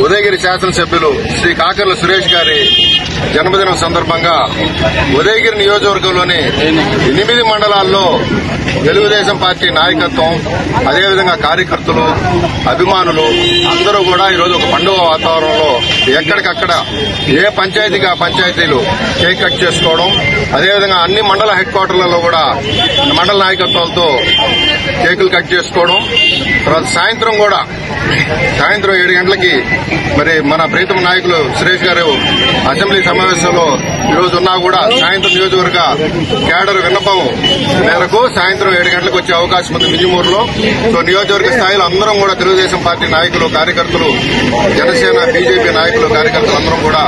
ఉదయగిరి శాసనసభ్యులు శ్రీ కాకర్ల సురేష్ గారి జన్మదినం సందర్భంగా ఉదయగిరి నియోజకవర్గంలోని ఎనిమిది మండలాల్లో తెలుగుదేశం పార్టీ నాయకత్వం అదేవిధంగా కార్యకర్తలు అభిమానులు అందరూ కూడా ఈరోజు ఒక పండుగ వాతావరణంలో ఎక్కడికక్కడ ఏ పంచాయతీకి ఆ పంచాయతీలు కేక్ కట్ చేసుకోవడం అదేవిధంగా అన్ని మండల హెడ్ క్వార్టర్లలో కూడా మండల నాయకత్వాలతో కేకులు కట్ చేసుకోవడం తర్వాత సాయంత్రం కూడా సాయంత్రం ఏడు గంటలకి మరి మన ప్రీతమ నాయకులు సురేష్ గారు అసెంబ్లీ సమావేశంలో ఈ రోజు ఉన్నా కూడా సాయంత్రం నియోజకవర్గ కేడర్ విన్నపం మేరకు సాయంత్రం ఏడు గంటలకు వచ్చే అవకాశం ఉంది వింజమూరులో సో నియోజకవర్గ స్థాయిలో అందరం కూడా తెలుగుదేశం పార్టీ నాయకులు కార్యకర్తలు జనసేన బీజేపీ నాయకులు కార్యకర్తలు అందరం కూడా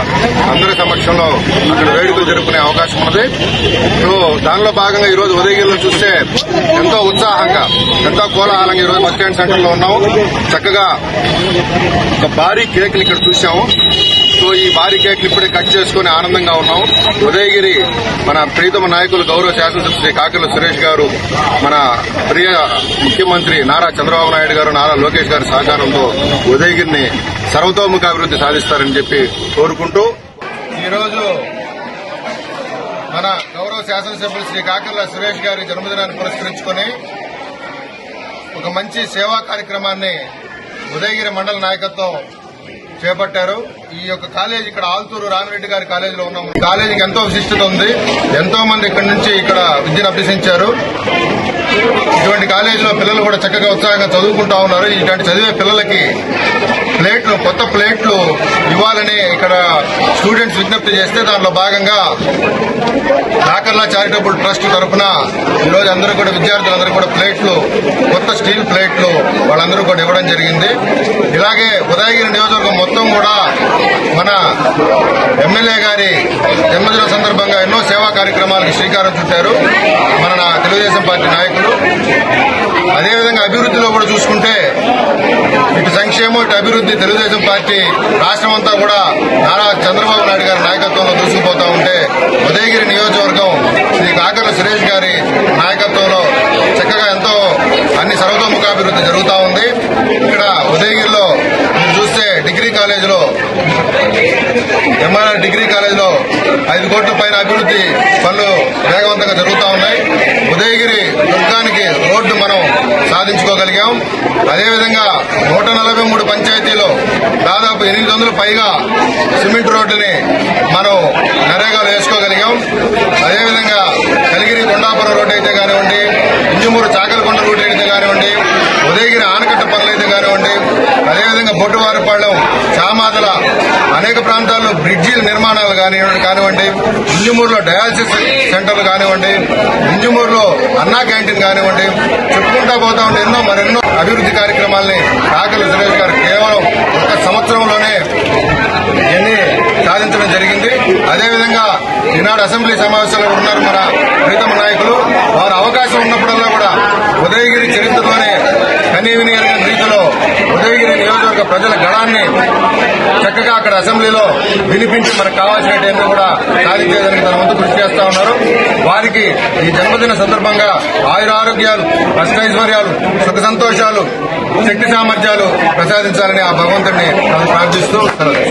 అందరి సమక్షంలో అక్కడ వేడుకలు జరుపుకునే అవకాశం ఉన్నది. సో దానిలో భాగంగా ఈరోజు ఉదయగిరిలో చూస్తే ఎంతో ఉత్సాహంగా ఎంతో కోలాహలంగా ఈ రోజు బస్ స్టాండ్ సెంటర్లో ఉన్నాము చక్కగా ఒక భారీ కేకులు ఇక్కడ చూశాము. సో ఈ భారీ కేకులు ఇప్పుడే కట్ చేసుకుని ఆనందంగా ఉన్నాం ఉదయగిరి మన ప్రీతమ నాయకులు గౌరవ శాసనసభ్యులు శ్రీ కాకర్ల సురేష్ గారు మన ప్రియ ముఖ్యమంత్రి నారా చంద్రబాబు నాయుడు గారు నారా లోకేష్ గారి సహకారంతో ఉదయగిరిని సర్వతోముఖ అభివృద్ధి సాధిస్తారని చెప్పి కోరుకుంటూ ఈరోజు మన గౌరవ శాసనసభ్యులు శ్రీ కాకర్ల సురేష్ గారి జన్మదినాన్ని పురస్కరించుకుని ఒక మంచి సేవా కార్యక్రమాన్ని ఉదయగిరి మండల నాయకత్వం చేపట్టారు. ఈ యొక్క కాలేజ్ ఇక్కడ ఆల్తూరు రామిరెడ్డి గారి కాలేజీలో ఉన్నాము. కాలేజీకి ఎంతో విశిష్టత ఉంది. ఎంతో మంది ఇక్కడ నుంచి ఇక్కడ విద్యను అభ్యసించారు. ఇటువంటి కాలేజీలో పిల్లలు కూడా చక్కగా ఉత్సాహంగా చదువుకుంటా ఉన్నారు. ఇటువంటి చదివే పిల్లలకి ప్లేట్లు కొత్త ప్లేట్లు ఇవ్వాలని ఇక్కడ స్టూడెంట్స్ విజ్ఞప్తి చేస్తే దాంట్లో భాగంగా నాకర్లా చారిటబుల్ ట్రస్ట్ తరఫున ఈరోజు అందరూ కూడా విద్యార్థులందరూ కూడా ప్లేట్లు కొత్త స్టీల్ ప్లేట్లు వాళ్ళందరూ కూడా ఇవ్వడం జరిగింది. ఇలాగే ఉదయగిరి నియోజకవర్గం మొత్తం కూడా మన గారి జన్మదిన సందర్భంగా ఎన్నో సేవా కార్యక్రమాలకు శ్రీకారం చుట్టారు మన తెలుగుదేశం పార్టీ నాయకులు. అదేవిధంగా అభివృద్ధిలో కూడా చూసుకుంటే ఇటు సంక్షేమం ఇటు అభివృద్ధి తెలుగుదేశం పార్టీ రాష్ట్రం అంతా కూడా నారా చంద్ర నాయుడు గారి నాయకత్వంలో దూసుకుపోతా ఉంటే ఉదయగిరి నియోజకవర్గం శ్రీ కాకర్ల సురేష్ గారి నాయకత్వంలో చక్కగా ఎంతో అన్ని సర్వతోముఖాభివృద్ధి జరుగుతూ ఉంది ఇక్కడ ఉదయగిరిలో మీరు చూస్తే డిగ్రీ కాలేజీలో ఎంఆర్ఆర్ డిగ్రీ కాలేజీలో ఐదు కోట్ల పైన అభివృద్ధి పనులు వేగవంతంగా జరుగుతూ ఉన్నాయి. ఉదయగిరి దుర్గానికి రోడ్డు మనం సాధించుకోగలిగాం. అదేవిధంగా నూట నలభై మూడు పంచాయతీలో దాదాపు ఎనిమిది వందల పైగా సిమెంట్ రోడ్డుని మనం నరేగాలు వేసుకోగలిగాం. అదేవిధంగా కలిగిరి కొండాపురం రోడ్డు అయితే కానివ్వండి ఇంజమూరు చాకలకొండ రోడ్డు అయితే కానివ్వండి ఉదయగిరి ఆనకట్ట పనులు అయితే కానివ్వండి అదేవిధంగా బొట్టువారిపాళ్యం చామాదల అనేక ప్రాంతాల్లో బ్రిడ్జీల నిర్మాణాలు కానివ్వండి కానివ్వండి ఇంజమూరులో డయాలసిస్ సెంటర్లు కానివ్వండి ఇంజమూరులో అన్నా క్యాంటీన్ కానివ్వండి చెప్పుకుంటా పోతా ఉంటే ఎన్నో మరెన్నో అభివృద్ధి కార్యక్రమాల్ని కాకల సురేష్ గారు కేవలం ఒక సంవత్సరంలోనే ఎన్ని సాధించడం జరిగింది. అదేవిధంగా ఈనాడు అసెంబ్లీ సమావేశాల్లో ఉన్నారు మన ప్రీతమ నాయకులు. వారు అవకాశం ఉన్నప్పుడల్లా కూడా ఉదయగిరి చరిత్రలోనే కనీవిని ఎరగని రీతిలో ఉదయగిరి నియోజకవర్గ ప్రజల గడాన్ని చక్కగా గారు అసెంబ్లీలో వినిపించి మనకు కావాల్సినటువంటి కూడా సాధించేదానికి తన వంతు కృషి చేస్తా ఉన్నారు. వారికి ఈ జన్మదిన సందర్భంగా ఆయురారోగ్యాలు అష్టైశ్వర్యాలు సుఖ సంతోషాలు శక్తి సామర్థ్యాలు ప్రసాదించాలని ఆ భగవంతుడిని మనం ప్రార్థిస్తూ సెలవు